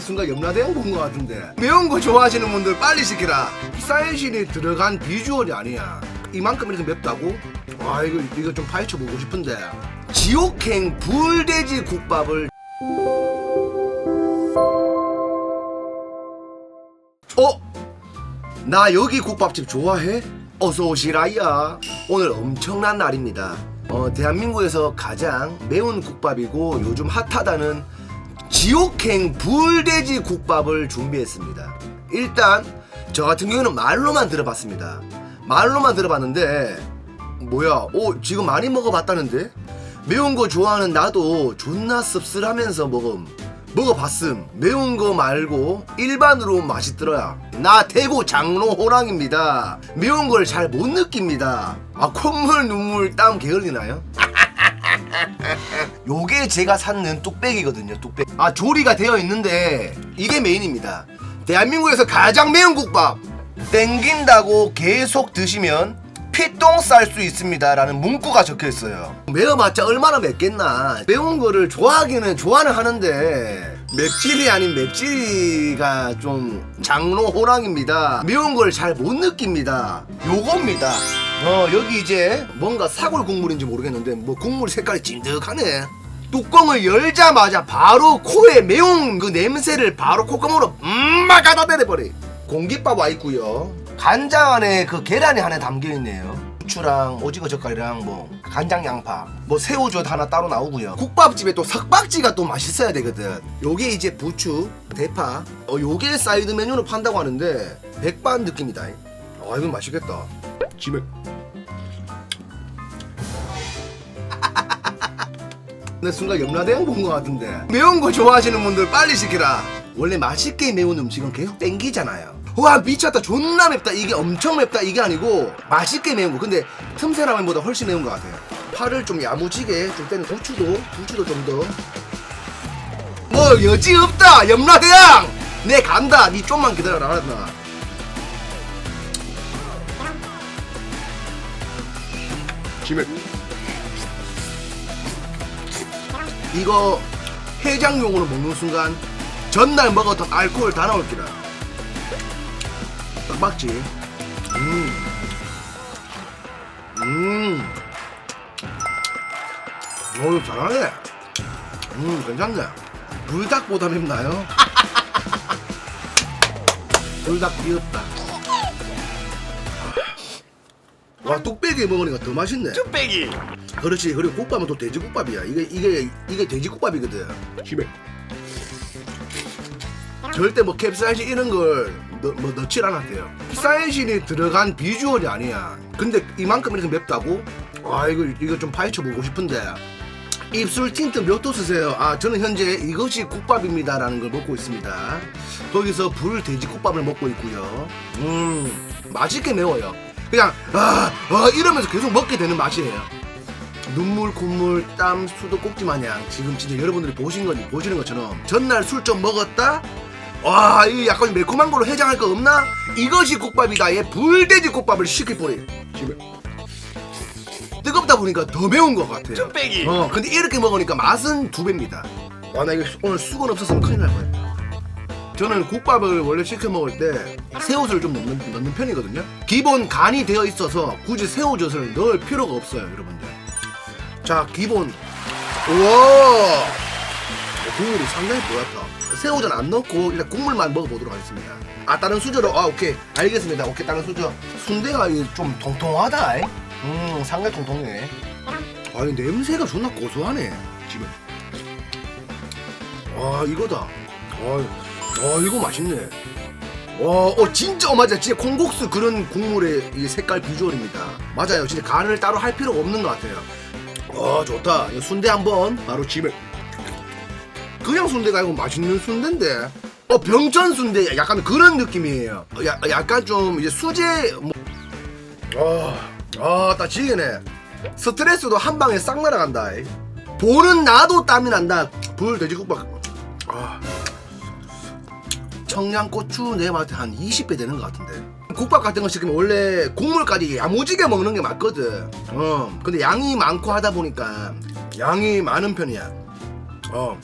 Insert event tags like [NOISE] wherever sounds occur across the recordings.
내 순간 염라대왕 본 것 같은데 매운 거 좋아하시는 분들 빨리 시키라 사이신이 들어간 비주얼이 아니야 이만큼 이렇게 맵다고? 와 이거 이거 좀 파헤쳐 보고 싶은데 지옥행 불돼지 국밥을 어? 나 여기 국밥집 좋아해? 어서 오시라야. 오늘 엄청난 날입니다. 어, 대한민국에서 가장 매운 국밥이고 요즘 핫하다는 지옥행 불돼지 국밥을 준비했습니다. 일단 저 같은 경우는 말로만 들어봤습니다. 말로만 들어봤는데 뭐야? 오 지금 많이 먹어봤다는데? 매운 거 좋아하는 나도 존나 씁쓸하면서 먹음. 먹어봤음. 매운 거 말고 일반으로 맛있더라. 나 대구 장로 호랑입니다. 매운 걸 잘 못 느낍니다. 아 콧물 눈물 땀 게을리나요? [LAUGHS] 요게 제가 찾는 뚝배기거든요. 뚝배기. 아 조리가 되어 있는데 이게 메인입니다. 대한민국에서 가장 매운 국밥. 땡긴다고 계속 드시면 피똥 쌀 수 있습니다 라는 문구가 적혀 있어요. 매워봤자 얼마나 맵겠나. 매운 거를 좋아하기는 좋아는 하는데 맵찔이 아닌 맵찔이가 좀 장로 호랑입니다. 매운 걸 잘 못 느낍니다. 요겁니다. 어 여기 이제 뭔가 사골 국물인지 모르겠는데 뭐 국물 색깔이 진득하네. 뚜껑을 열자마자 바로 코에 매운 그 냄새를 바로 콧구멍으로 음막 갖다 대버리. 공깃밥 와 있고요. 간장 안에 그 계란이 하나 담겨 있네요. 부추랑 오징어 젓갈이랑 뭐 간장 양파, 뭐 새우젓 하나 따로 나오고요. 국밥집에 또 석박지가 또 맛있어야 되거든. 요게 이제 부추, 대파, 어 요게 사이드 메뉴로 판다고 하는데 백반 느낌이다. 아 이건 맛있겠다. 지맥. 내 순간 염라대왕 본 것 같은데. 매운 거 좋아하시는 분들 빨리 시키라. 원래 맛있게 매운 음식은 계속 땡기잖아요. 와 미쳤다. 존나 맵다. 이게 엄청 맵다. 이게 아니고 맛있게 매운 거. 근데 틈새 라면보다 훨씬 매운 것 같아요. 파를 좀 야무지게 줄 때는 고추도 고추도 좀 더 뭐 여지 없다. 염라대왕 내 간다. 니 좀만 기다려라 알았나. 지맥 이거 해장용으로 먹는 순간 전날 먹었던 알코올 다 나올 기라 딱 맞지 음. 음. 어우 잘하네 음 괜찮네 불닭보다 맵나요? [LAUGHS] 불닭 귀엽다 와 뚝배기 먹으니까 더 맛있네. 뚝배기. 그렇지. 그리고 국밥은 또 돼지국밥이야. 이게 이게 이게 돼지국밥이거든. 심해 절대 뭐 캡사이신 이런 걸 넣, 뭐 넣질 않았대요. 캡사이신이 들어간 비주얼이 아니야. 근데 이만큼 이렇게 맵다고? 아 이거 이거 좀 파헤쳐 보고 싶은데. 입술 틴트 몇 도 쓰세요? 아 저는 현재 이것이 국밥입니다 라는 걸 먹고 있습니다. 거기서 불 돼지국밥을 먹고 있고요. 음 맛있게 매워요 그냥 아, 아 이러면서 계속 먹게 되는 맛이에요. 눈물 콧물 땀 수도 꼭지 마냥 지금 진짜 여러분들이 보신 거 보시는 것처럼 전날 술 좀 먹었다? 와 이 약간 매콤한 걸로 해장할 거 없나? 이것이 국밥이다. 얘 불돼지 국밥을 시킬 뻔해 집에 뜨겁다 보니까 더 매운 것 같아요. 뚝배기. 어 근데 이렇게 먹으니까 맛은 두 배입니다. 와 나 이거 오늘 수건 없었으면 큰일 날 뻔했다 저는 국밥을 원래 시켜 먹을 때 새우젓을 좀 넣는, 넣는 편이거든요. 기본 간이 되어 있어서 굳이 새우젓을 넣을 필요가 없어요 여러분들. 자 기본. 우와! 국물이 상당히 뽀얗다. 새우젓 안 넣고 일단 국물만 먹어보도록 하겠습니다. 아 다른 수저로. 아 오케이. 알겠습니다. 오케이 다른 수저. 순대가 이좀 통통하다 이. 음 상당히 통통해. 아니 냄새가 존나 고소하네 지금. 와 이거다. 와, 와 이거 맛있네. 와, 어 진짜 어, 맞아. 진짜 콩국수 그런 국물의 이 색깔 비주얼입니다. 맞아요. 진짜 간을 따로 할 필요가 없는 것 같아요. 와 좋다. 이거 순대 한번 바로 집에 그냥 순대가 아니고 맛있는 순대인데. 어 병천 순대. 약간 그런 느낌이에요. 어, 야, 약간 좀 이제 수제 뭐... 아아딱 지게네. 스트레스도 한 방에 싹 날아간다. 이. 보는 나도 땀이 난다. 불 돼지국밥. 아 청양고추 내 맛에 한 20배 되는 것 같은데 국밥 같은 거 시키면 원래 국물까지 야무지게 먹는 게 맞거든 어 근데 양이 많고 하다 보니까 양이 많은 편이야 어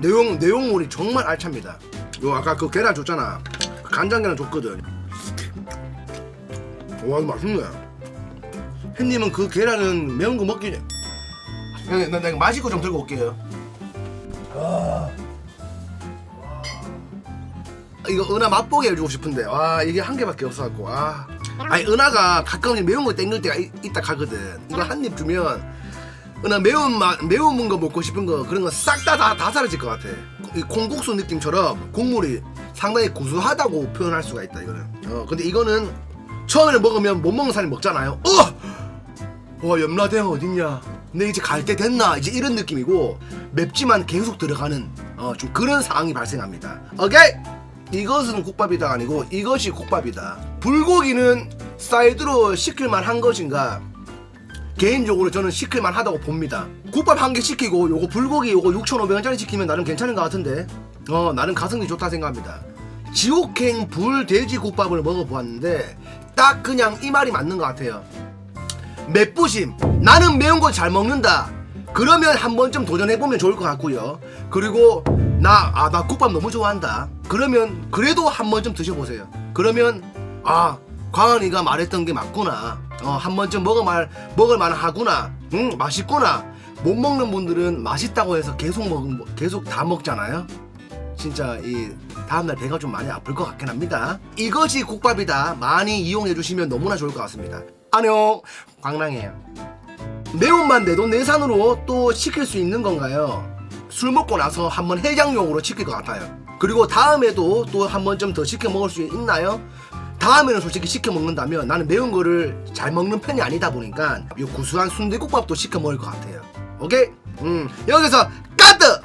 내용 내용물이 정말 알찹니다 요 아까 그 계란 줬잖아. 그 간장 계란 줬거든. 와 이거 맛있네. 햇님은 그 계란은 매운 거 먹기. 형님 나 내가 맛있고 좀 들고 올게요. 아. 이거 은하 맛보게 해주고 싶은데. 와 이게 한 개밖에 없어갖고. 아. 아니 은하가 가끔씩 매운 거 땡길 때가 이- 있다 가거든. 이거 한 입 주면 은하 매운 맛 매운 거 먹고 싶은 거 그런 거 싹 다다다 사라질 것 같아. 이 콩국수 느낌처럼 국물이 상당히 구수하다고 표현할 수가 있다 이거는. 어 근데 이거는 처음에는 먹으면 못 먹는 사람이 먹잖아요. 어! 와 염라대왕 어딨냐? 근데 이제 갈 때 됐나? 이제 이런 느낌이고 맵지만 계속 들어가는 어 좀 그런 상황이 발생합니다. 오케이 이것은 국밥이다 아니고 이것이 국밥이다. 불고기는 사이드로 시킬만 한 것인가? 개인적으로 저는 시킬만 하다고 봅니다. 국밥 한 개 시키고 요거 불고기 요거 6,500원짜리 시키면 나름 괜찮은 것 같은데 어 나름 가성비 좋다 생각합니다. 지옥행 불돼지 국밥을 먹어보았는데 딱 그냥 이 말이 맞는 것 같아요. 맵부심. 나는 매운 거 잘 먹는다. 그러면 한 번쯤 도전해보면 좋을 것 같고요. 그리고 나 아 나 국밥 너무 좋아한다 그러면 그래도 한 번쯤 드셔보세요 그러면 아 광은이가 말했던 게 맞구나 어 한 번쯤 먹을만 먹을만 하구나 응 맛있구나 못 먹는 분들은 맛있다고 해서 계속 먹 계속 다 먹잖아요 진짜 이 다음날 배가 좀 많이 아플 것 같긴 합니다. 이것이 국밥이다. 많이 이용해 주시면 너무나 좋을 것 같습니다. 안녕, 광랑이에요. 매운맛 내도 내산으로 또 시킬 수 있는 건가요? 술 먹고 나서 한번 해장용으로 시킬 것 같아요. 그리고 다음에도 또 한 번쯤 더 시켜 먹을 수 있나요? 다음에는 솔직히 시켜 먹는다면 나는 매운 거를 잘 먹는 편이 아니다 보니까 이 구수한 순대국밥도 시켜 먹을 것 같아요. 오케이? 음 여기서 까뜨